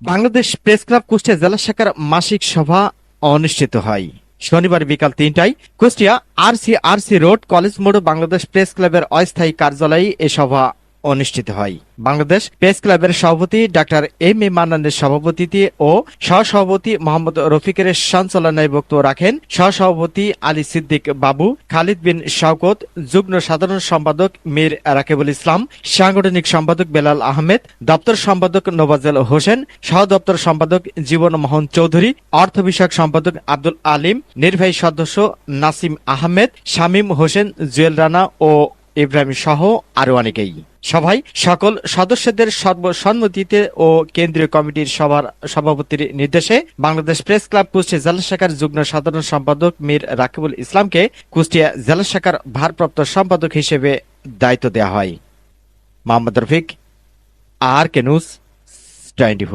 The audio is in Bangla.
বাংলাদেশ প্রেস ক্লাব কুষ্টিয়া জেলা শাখার মাসিক সভা অনুষ্ঠিত হয়। শনিবার বিকাল তিনটায় কুষ্টিয়া আরসি রোড কলেজ মোড় বাংলাদেশ প্রেস ক্লাবের অস্থায়ী কার্যালয়ে এ সভা অনুষ্ঠিত হয়। বাংলাদেশ প্রেস ক্লাবের সভাপতি ডাক্তার এম এ মান্নানের সভাপতিতে ও সহসভাপতি মোহাম্মদ রফিকের সঞ্চালনায় বক্তব্য রাখেন সহসভাপতি আলী সিদ্দিক বাবু, খালিদ বিন শওকত, যুগ্ম সাধারণ সম্পাদক মীর রাকেবুল ইসলাম, সাংগঠনিক সম্পাদক বেলাল আহমেদ, দপ্তর সম্পাদক নোবাজেল হোসেন, সহ দপ্তর সম্পাদক জীবন মোহন চৌধুরী, অর্থ বিষয়ক সম্পাদক আব্দুল আলিম, নির্বাহী সদস্য নাসিম আহমেদ, শামীম হোসেন, জুয়েল রানা ও ইব্রাহিম সহ আরও অনেকেই। সভায় সকল সদস্যদের সর্বসম্মতিতে ও কেন্দ্রীয় কমিটির সভার সভাপতির নির্দেশে বাংলাদেশ প্রেস ক্লাব কুষ্টিয়া জেলা শাখার যুগ্ম সাধারণ সম্পাদক মীর রাকিবুল ইসলামকে কুষ্টিয়া জেলা শাখার ভারপ্রাপ্ত সম্পাদক হিসেবে দায়িত্ব দেওয়া হয়। Mohammad Rafiq, R K news, twenty